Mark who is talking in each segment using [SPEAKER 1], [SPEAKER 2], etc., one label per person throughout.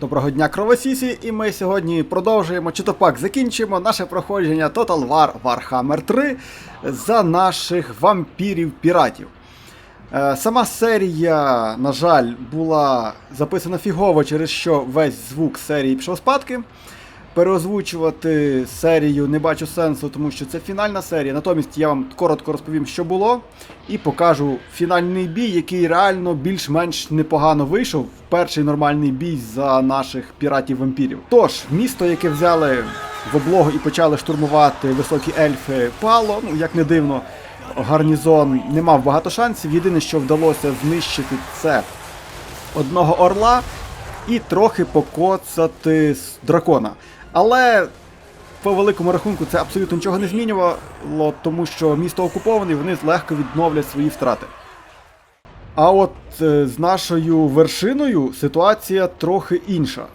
[SPEAKER 1] Доброго дня, кровосісі, і ми сьогодні продовжуємо, чи то пак закінчимо наше проходження Total War Warhammer 3 за наших вампірів-піратів. Е, Сама серія, на жаль, була записана фігово, через що весь звук серії пішов спадки. Переозвучувати серію не бачу сенсу, тому що це фінальна серія. Натомість я вам коротко розповім, що було, і покажу фінальний бій, який реально більш-менш непогано вийшов. Перший нормальний бій за наших піратів-вампірів. Тож, місто, яке взяли в облогу і почали штурмувати високі ельфи, пало, ну як не дивно, гарнізон не мав багато шансів. Єдине, що вдалося знищити, це одного орла і трохи покоцати з дракона. Але по великому рахунку це абсолютно нічого не змінювало, тому що місто окуповане і вони легко відновлять свої втрати. А от е, з нашою вершиною ситуація трохи інша.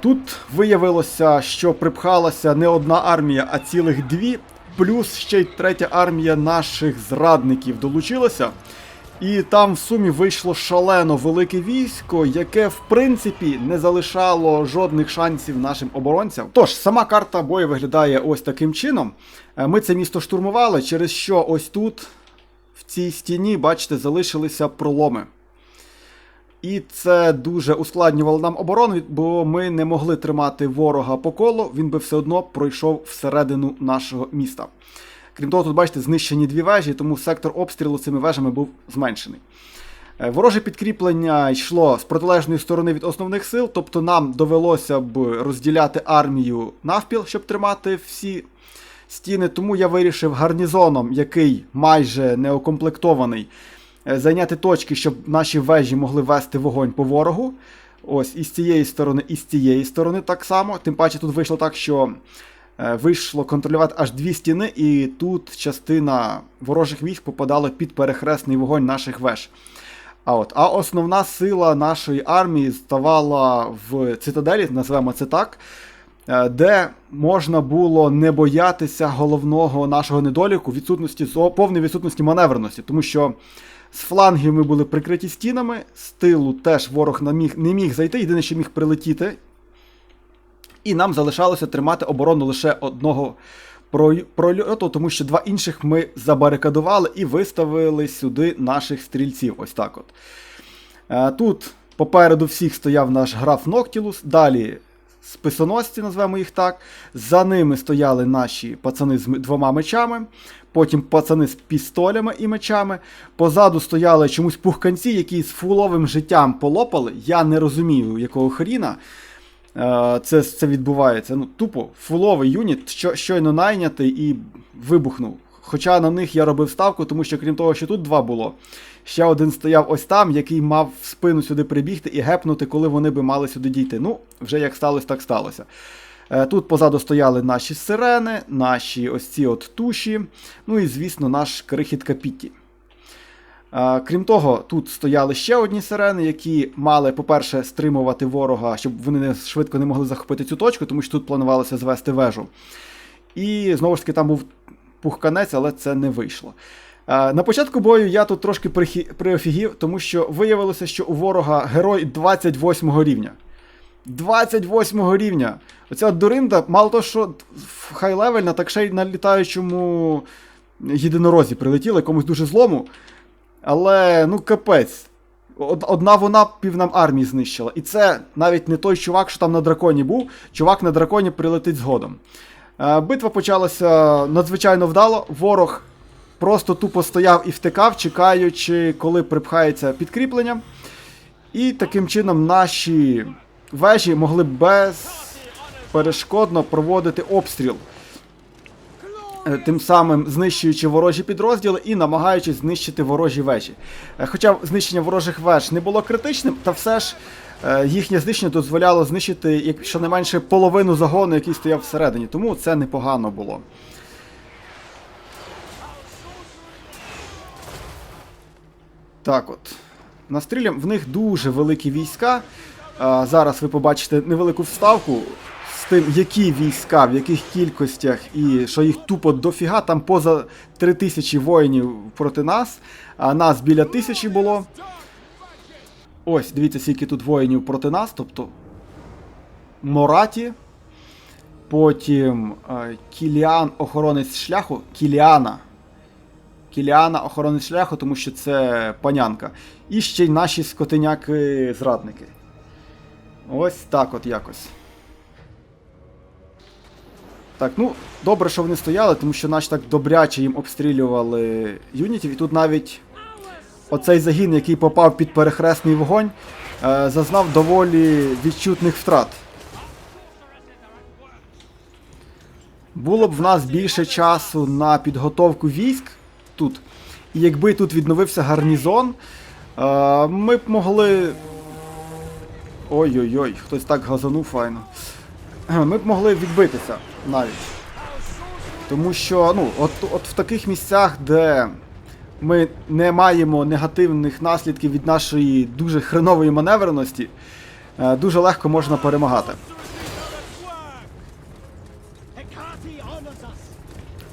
[SPEAKER 1] Тут виявилося, що припхалася не одна армія, а цілих дві, плюс ще й третя армія наших зрадників долучилася. І там в сумі вийшло шалено велике військо, яке в принципі не залишало жодних шансів нашим оборонцям. Тож, сама карта бою виглядає ось таким чином. Е, Ми це місто штурмували, через що ось тут, в цій стіні, бачите, залишилися проломи. І це дуже ускладнювало нам оборону, бо ми не могли тримати ворога по колу, він би все одно пройшов всередину нашого міста. Крім того, тут бачите, знищені дві вежі, тому сектор обстрілу цими вежами був зменшений. Е, Вороже підкріплення йшло з протилежної сторони від основних сил, тобто нам довелося б розділяти армію навпіл, щоб тримати всі стіни. Тому я вирішив гарнізоном, який майже неукомплектований, е, зайняти точки, щоб наші вежі могли вести вогонь по ворогу. Ось і з цієї сторони, і з цієї сторони так само. Тим паче тут вийшло так, що вийшло контролювати аж дві стіни, і тут частина ворожих військ попадала під перехресний вогонь наших веж. А от, а основна сила нашої армії ставала в цитаделі, називаємо це так, е, де можна було не боятися головного нашого недоліку відсутності повної відсутності маневреності, тому що з флангів ми були прикриті стінами, з тилу теж ворог не міг, не міг зайти, єдине, що міг прилетіти. І нам залишалося тримати оборону лише одного прольоту, тому що два інших ми забарикадували і виставили сюди наших стрільців. Ось так от. Е, Тут попереду всіх стояв наш граф Ноктілус, далі списоносці, назвемо їх так. За ними стояли наші пацани з двома мечами, потім пацани з пістолями і мечами. Позаду стояли чомусь пухканці, які з фуловим життям полопали. Я не розумію, якого хріна. Е, Це, це відбувається. Ну, тупо фуловий юніт, що, щойно найнятий і вибухнув. Хоча на них я робив ставку, тому що крім того, що тут два було, ще один стояв ось там, який мав в спину сюди прибігти і гепнути, коли вони би мали сюди дійти. Ну, вже як сталося, так сталося. Е, Тут позаду стояли наші сирени, наші ось ці от туші, ну і, звісно, наш крихіт Капітті. Крім того, тут стояли ще одні сирени, які мали, по-перше, стримувати ворога, щоб вони не швидко не могли захопити цю точку, тому що тут планувалося звести вежу. І знову ж таки там був пухканець, але це не вийшло. На початку бою я тут трошки приофігів, тому що виявилося, що у ворога герой 28 рівня. 28 рівня. Оця дуринда, мало того, що хай-левельна, так ще й на літаючому єдинорозі прилетіла, якомусь дуже злому. Але, ну, капець. Одна вона пів нам армії знищила. І це навіть не той чувак, що там на драконі був. Чувак на драконі прилетить згодом. Е, Битва почалася надзвичайно вдало. Ворог просто тупо стояв і втикав, чекаючи, коли припхається підкріплення. І таким чином наші вежі могли безперешкодно проводити обстріл. Е, Тим самим знищуючи ворожі підрозділи і намагаючись знищити ворожі вежі. Е, Хоча знищення ворожих веж не було критичним, та все ж е, їхнє знищення дозволяло знищити щонайменше половину загону, який стояв всередині. Тому це непогано було. Так от. Настрілям в них дуже великі війська. Зараз ви побачите невелику вставку з тим, які війська, в яких кількостях, і що їх тупо дофіга, там поза 3000 воїнів проти нас, а нас біля тисячі було. Ось, дивіться, скільки тут воїнів проти нас, тобто Мораті. Потім е, Кіліан охоронець шляху. Кіліана. Кіліана охоронець шляху, тому що це панянка. І ще й наші скотиняки-зрадники. Ось так от якось. Так, ну, добре, що вони стояли, тому що наші так добряче їм обстрілювали юнітів. І тут навіть оцей загін, який попав під перехресний вогонь, е, зазнав доволі відчутних втрат. Було б в нас більше часу на підготовку військ тут. І якби тут відновився гарнізон, е, ми б могли. Ой-ой-ой, хтось так газанув файно. Ми б могли відбитися навіть. Тому що, ну, от, от в таких місцях, де ми не маємо негативних наслідків від нашої дуже хренової маневреності, е, дуже легко можна перемагати.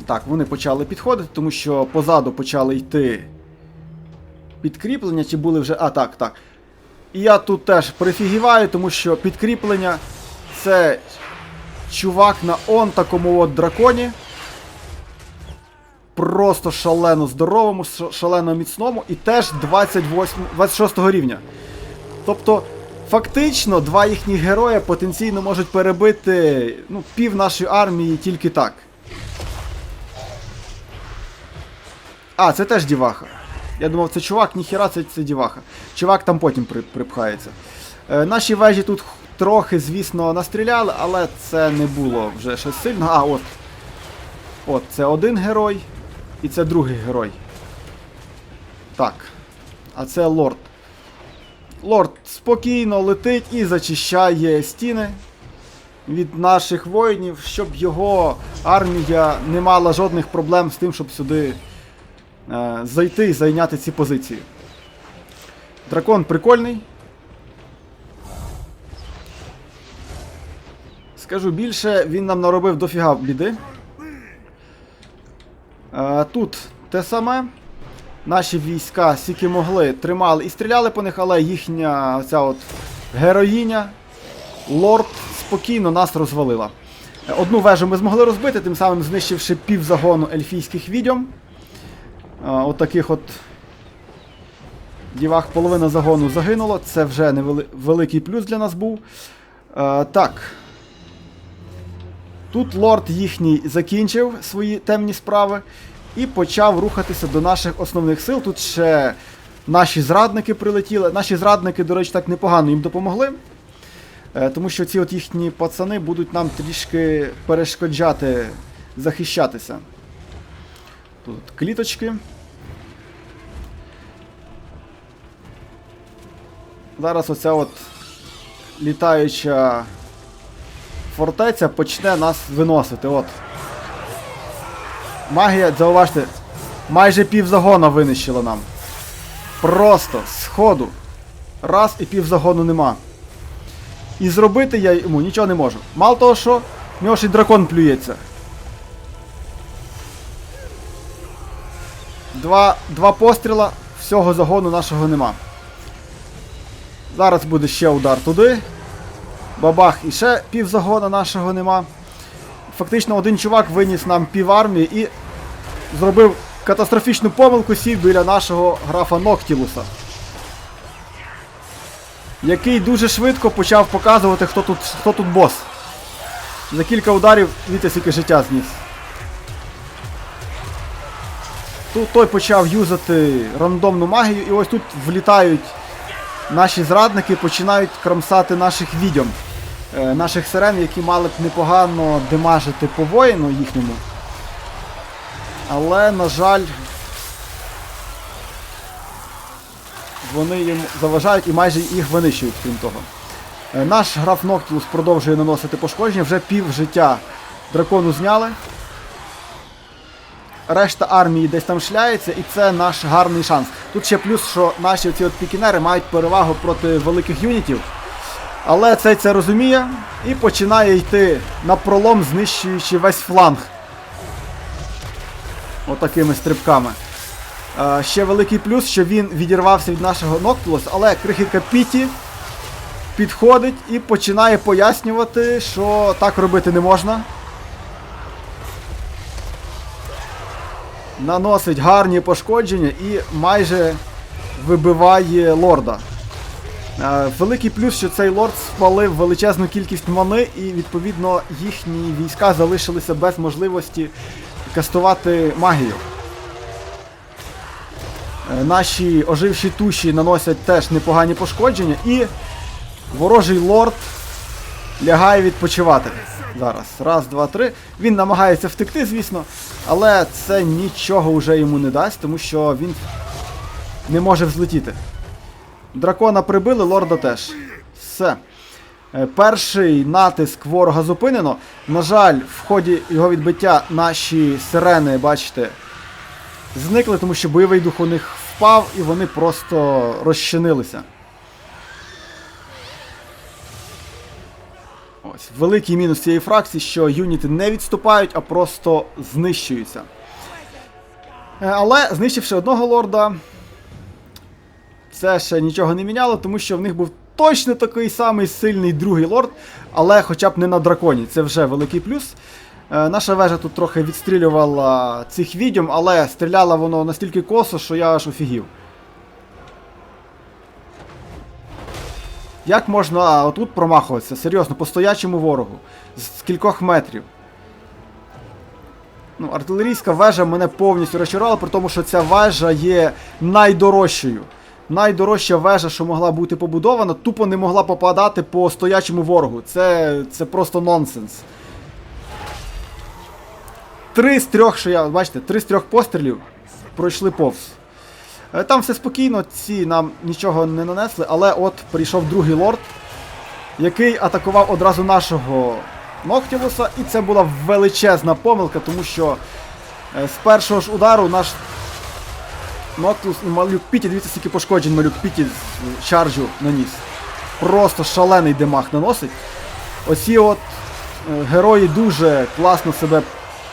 [SPEAKER 1] Так, вони почали підходити, тому що позаду почали йти підкріплення, чи були вже. А, так, так. І я тут теж прифігіваю, тому що підкріплення це чувак на он такому от драконі. Просто шалено здоровому, шалено міцному і теж 28, 26 рівня. Тобто, фактично, два їхні герої потенційно можуть перебити ну, пів нашої армії тільки так. А, це теж діваха. Я думав, це чувак, ніхіра, це, це діваха. Чувак там потім при, припхається. Е, наші вежі тут трохи, звісно, настріляли, але це не було вже щось сильного. А, от. От, це один герой, і це другий герой. Так. А це лорд. Лорд спокійно летить і зачищає стіни від наших воїнів, щоб його армія не мала жодних проблем з тим, щоб сюди е, зайти і зайняти ці позиції. Дракон прикольний. Скажу більше, він нам наробив дофіга біди. Е, тут те саме. Наші війська, скільки могли, тримали і стріляли по них, але їхня оця от героїня, лорд, спокійно нас розвалила. Одну вежу ми змогли розбити, тим самим знищивши пів загону ельфійських відьом. Е, От таких от дівах половина загону загинуло. Це вже невели... великий плюс для нас був. Е, так. Тут лорд їхній закінчив свої темні справи і почав рухатися до наших основних сил. Тут ще наші зрадники прилетіли. Наші зрадники, до речі, так непогано їм допомогли. Е, Тому що ці от їхні пацани будуть нам трішки перешкоджати захищатися. Тут кліточки. Зараз оця от літаюча фортеця почне нас виносити. От. Магія, зауважте, майже пів загона винищила нам. Просто з ходу. Раз і пів загону нема. І зробити я йому нічого не можу. Мало того, що в нього ще й дракон плюється. Два, два постріла, всього загону нашого нема. Зараз буде ще удар туди. Бабах, і ще пів загона нашого нема. Фактично один чувак виніс нам пів армії і зробив катастрофічну помилку сів біля нашого графа Ноктілуса. Який дуже швидко почав показувати, хто тут, хто тут бос. За кілька ударів дивіться, скільки життя зніс. Тут той почав юзати рандомну магію, і ось тут влітають наші зрадники, починають кромсати наших відьом, наших сирен, які мали б непогано демажити по воїну їхньому. Але, на жаль, вони їм заважають і майже їх винищують, крім того. Е, Наш граф Ноктілус продовжує наносити пошкодження, вже пів життя дракону зняли. Решта армії десь там шляється, і це наш гарний шанс. Тут ще плюс, що наші ці от пікінери мають перевагу проти великих юнітів. Але цей це розуміє і починає йти на пролом, знищуючи весь фланг. Отакими стрибками. Е, ще великий плюс, що він відірвався від нашого Ноктулуса, але крихітка Піті підходить і починає пояснювати, що так робити не можна. Наносить гарні пошкодження і майже вибиває лорда. Е, Великий плюс, що цей лорд спалив величезну кількість мани, і відповідно їхні війська залишилися без можливості кастувати магію. Е, Наші оживші туші наносять теж непогані пошкодження, і ворожий лорд лягає відпочивати. Зараз. Раз, два, три. Він намагається втекти, звісно, але це нічого вже йому не дасть, тому що він не може взлетіти. Дракона прибили, лорда теж. Все. Е, Перший натиск ворога зупинено. На жаль, в ході його відбиття наші сирени, бачите, зникли, тому що бойовий дух у них впав і вони просто розчинилися. Ось, великий мінус цієї фракції, що юніти не відступають, а просто знищуються. Е, Але знищивши одного лорда, це ще нічого не міняло, тому що в них був точно такий самий сильний другий лорд, але хоча б не на драконі. Це вже великий плюс. Е, наша вежа тут трохи відстрілювала цих відьом, але стріляла воно настільки косо, що я аж офігів. Як можна отут промахуватися? Серйозно, по стоячому ворогу. З кількох метрів. Ну, артилерійська вежа мене повністю розчарувала, при тому, що ця вежа є найдорожчою. Найдорожча вежа, що могла бути побудована, тупо не могла попадати по стоячому ворогу. Це, це просто нонсенс. Три з трьох, що я, бачите, три з трьох пострілів пройшли повз. Е, Там все спокійно, ці нам нічого не нанесли, але от прийшов другий лорд, який атакував одразу нашого Ноктілуса, і це була величезна помилка, тому що е, з першого ж удару наш Ноктілус і малюк Піті, дивіться, скільки пошкоджень малюк Піті з чарджу наніс. Просто шалений демаг наносить. Оці от е, герої дуже класно себе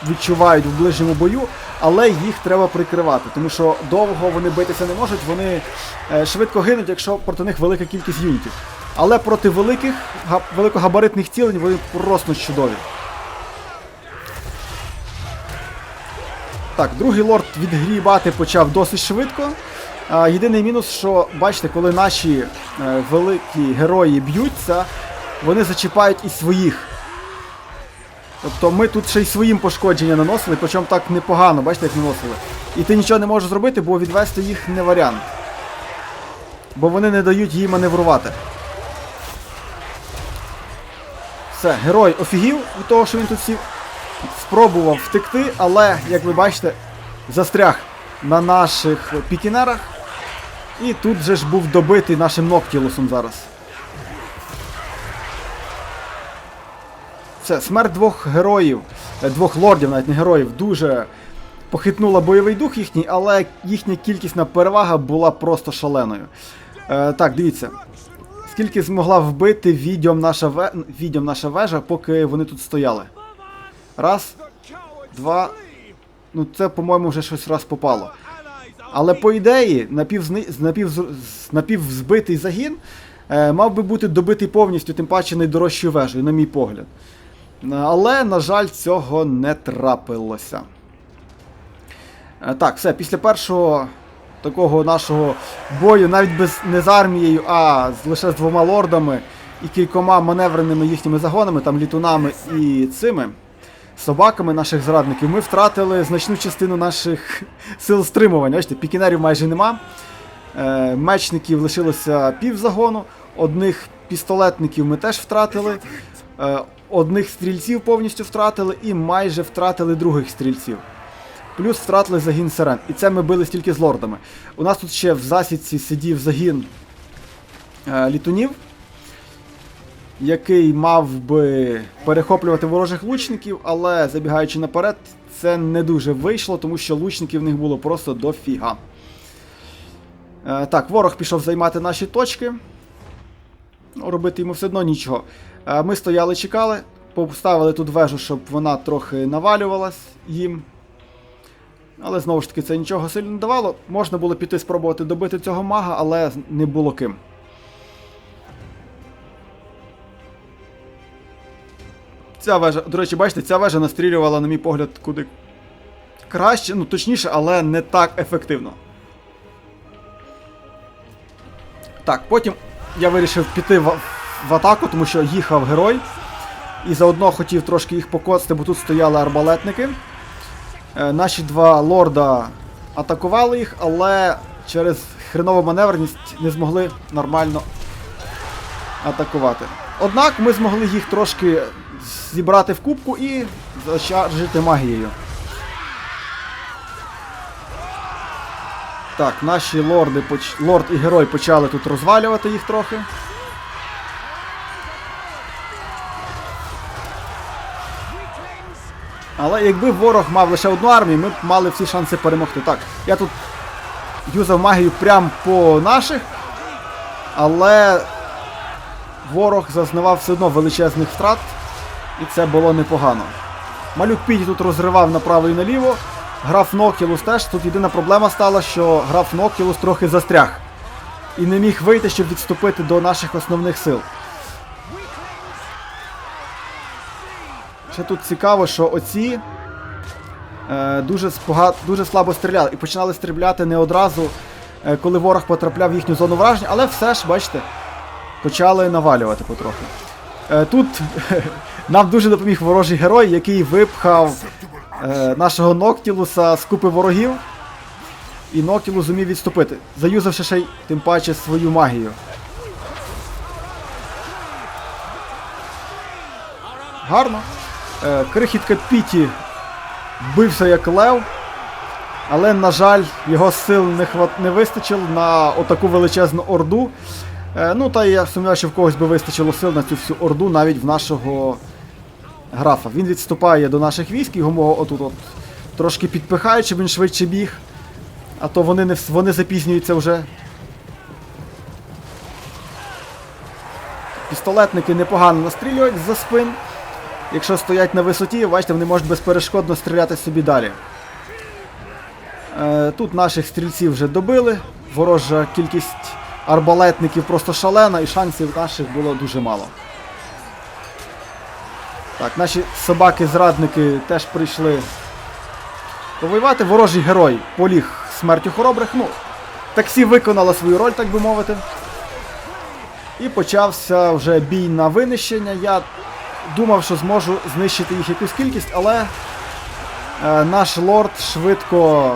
[SPEAKER 1] відчувають в ближньому бою, але їх треба прикривати, тому що довго вони битися не можуть, вони е, швидко гинуть, якщо проти них велика кількість юнітів. Але проти великих великогабаритних цілень вони просто чудові. Так, другий лорд відгрібати почав досить швидко. Єдиний мінус, що бачите, коли наші е, великі герої б'ються, вони зачіпають і своїх. Тобто ми тут ще й своїм пошкодження наносили, причому так непогано, бачите, як наносили. І ти нічого не можеш зробити, бо відвести їх не варіант. Бо вони не дають їй маневрувати. Все, герой офігів від того, що він тут сів. Спробував втекти, але, як ви бачите, застряг на наших пікінерах. І тут же ж був добитий нашим Ноктілусом зараз. Це смерть двох героїв, е, двох лордів, навіть не героїв, дуже похитнула бойовий дух їхній, але їхня кількісна перевага була просто шаленою. Е, так, дивіться. Скільки змогла вбити відьом наша, ве... відьом наша вежа, поки вони тут стояли. Раз, два. Ну, це, по-моєму, вже щось раз попало. Але по ідеї, напівзни... з- напівзбитий загін е, мав би бути добитий повністю, тим паче найдорожчою вежею, на мій погляд. Е, Але, на жаль, цього не трапилося. Е, Так, все, після першого такого нашого бою, навіть без не з армією, а з, лише з двома лордами і кількома маневреними їхніми загонами, там літунами і цими собаками наших зрадників, ми втратили значну частину наших сил стримування. Бачите, пікінерів майже нема. Е, мечників лишилося пів загону, одних пістолетників ми теж втратили, е, одних стрільців повністю втратили і майже втратили других стрільців. Плюс втратили загін сирен. І це ми били стільки з лордами. У нас тут ще в засідці сидів загін е, літунів, який мав би перехоплювати ворожих лучників, але забігаючи наперед, це не дуже вийшло, тому що лучників в них було просто дофіга. Е, так, ворог пішов займати наші точки. Ну, Робити йому все одно нічого. Е, ми стояли, чекали, поставили тут вежу, щоб вона трохи навалювалась їм. Але знову ж таки це нічого сильно не давало. Можна було піти спробувати добити цього мага, але не було ким. Ця вежа, до речі, бачите, ця вежа настрілювала, на мій погляд, куди краще, ну точніше, але не так ефективно. Так, потім я вирішив піти в, в атаку, тому що їхав герой. І заодно хотів трошки їх покоцати, бо тут стояли арбалетники. Е, наші два лорда атакували їх, але через хренову маневреність не змогли нормально атакувати. Однак ми змогли їх трошки зібрати в кубку і зачаржити магією. Так, наші лорди, поч... лорд і герой почали тут розвалювати їх трохи. Але якби ворог мав лише одну армію, ми б мали всі шанси перемогти. Так, я тут юзав магію прямо по наших, але ворог зазнавав все одно величезних втрат, і це було непогано. Малюк Піді тут розривав направо і наліво. Граф Нокілус теж. Тут єдина проблема стала, що граф Нокілус трохи застряг. І не міг вийти, щоб відступити до наших основних сил. Ще тут цікаво, що оці е, дуже, спога... дуже слабо стріляли. І починали стріляти не одразу, е, коли ворог потрапляв в їхню зону враження, але все ж, бачите, почали навалювати потрохи. Е, тут нам дуже допоміг ворожий герой, який випхав е, нашого Ноктілуса з купи ворогів. І Ноктілус зумів відступити, заюзавши ще й тим паче свою магію. Гарно. Е, крихітка Піті бився як лев, але, на жаль, його сил не, хват... не вистачило на отаку величезну орду. Е, ну, та я сумніваюся, що в когось би вистачило сил на цю всю орду, навіть в нашого графа. Він відступає до наших військ, його мого отут от трошки підпихають, щоб він швидше біг. А то вони не вони запізнюються вже. Пістолетники непогано настрілюють за спин. Якщо стоять на висоті, бачите, вони можуть безперешкодно стріляти собі далі. Е, тут наших стрільців вже добили. Ворожа кількість арбалетників просто шалена, і шансів наших було дуже мало. Так, наші собаки-зрадники теж прийшли повоювати. Ворожий герой поліг смертю хоробрих. Ну, таксі виконала свою роль, так би мовити. І почався вже бій на винищення. Я думав, що зможу знищити їх якусь кількість, але е, наш лорд швидко.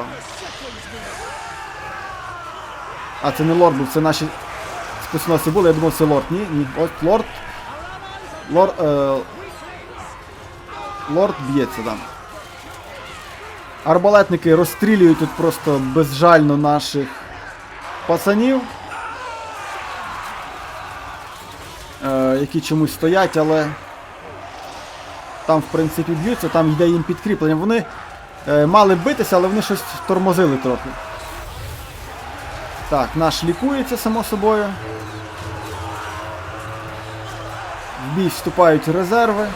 [SPEAKER 1] А, це не лорд був, це наші спецносці були, я думав, це лорд. Ні, ні. От лорд. Лорд. Е, лорд б'ється там. Арбалетники розстрілюють тут просто безжально наших пацанів. Е, які чомусь стоять, але там, в принципі, б'ються, там йде їм підкріплення. Вони е, мали битися, але вони щось тормозили трохи. Так, наш лікується, само собою. В бій вступають резерви.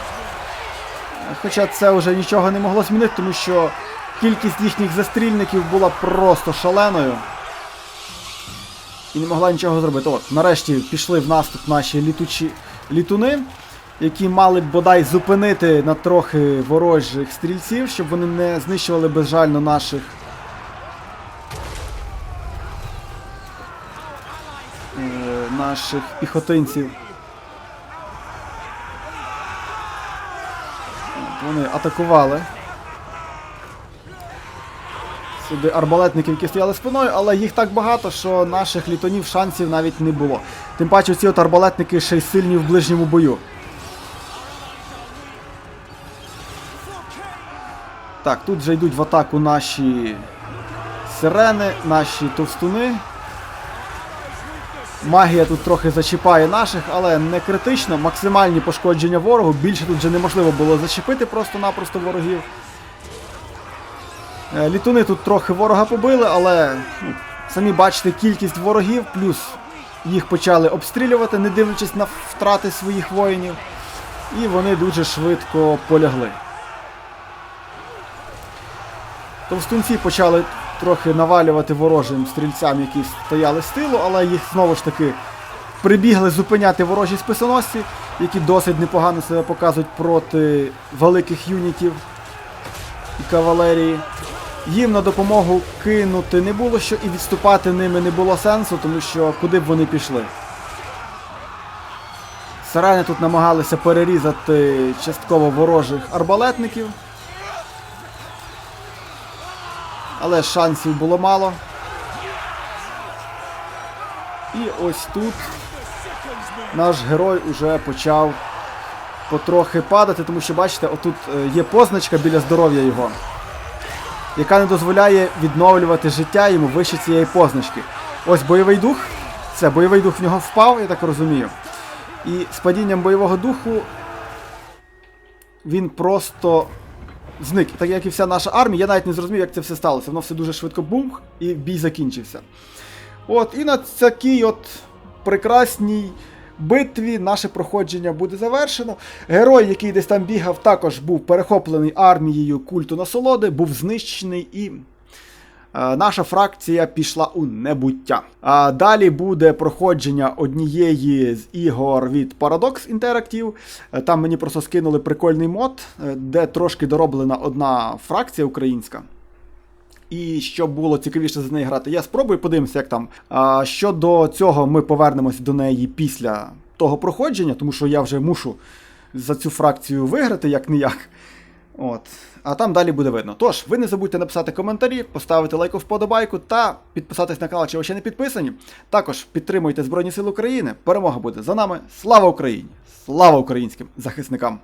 [SPEAKER 1] Хоча це вже нічого не могло змінити, тому що кількість їхніх застрільників була просто шаленою. І не могла нічого зробити. От, нарешті пішли в наступ наші літучі літуни, які мали б бодай зупинити на трохи ворожих стрільців, щоб вони не знищували безжально наших. е, Наших піхотинців. Вони атакували. Сюди арбалетників, які стояли спиною, але їх так багато, що наших літонів шансів навіть не було. Тим паче ці от арбалетники ще й сильні в ближньому бою. Так, тут вже йдуть в атаку наші сирени, наші товстуни. Магія тут трохи зачіпає наших, але не критично. Максимальні пошкодження ворогу. Більше тут вже неможливо було зачепити просто-напросто ворогів. Е, Літуни тут трохи ворога побили, але ну, самі бачите кількість ворогів, плюс їх почали обстрілювати, не дивлячись на втрати своїх воїнів. І вони дуже швидко полягли. Товстунці почали трохи навалювати ворожим стрільцям, які стояли з тилу, але їх знову ж таки прибігли зупиняти ворожі списоносці. які досить непогано себе показують проти великих юнітів і кавалерії. Їм на допомогу кинути не було що і відступати ними не було сенсу, тому що куди б вони пішли. Сарани тут намагалися перерізати частково ворожих арбалетників. Але шансів було мало. І ось тут наш герой уже почав потрохи падати, тому що, бачите, отут е, є позначка біля здоров'я його, яка не дозволяє відновлювати життя йому вище цієї позначки. Ось бойовий дух. Це бойовий дух в нього впав, я так розумію. І з падінням бойового духу він просто зник. Так як і вся наша армія, я навіть не зрозумів, як це все сталося. Воно все дуже швидко бумх, і бій закінчився. От, і на такій от прекрасній битві наше проходження буде завершено. Герой, який десь там бігав, також був перехоплений армією культу насолоди, був знищений і. Е, Наша фракція пішла у небуття. А далі буде проходження однієї з ігор від Paradox Interactive. Е, Там мені просто скинули прикольний мод, е, де трошки дороблена одна фракція українська. І щоб було цікавіше за неї грати, я спробую подивимося, як там. А щодо цього, ми повернемось до неї після того проходження, тому що я вже мушу за цю фракцію виграти, як не як. От. А там далі буде видно. Тож, ви не забудьте написати коментарі, поставити лайк вподобайку та підписатись на канал, якщо ви ще не підписані. Також підтримуйте Збройні Сили України. Перемога буде за нами. Слава Україні! Слава українським захисникам!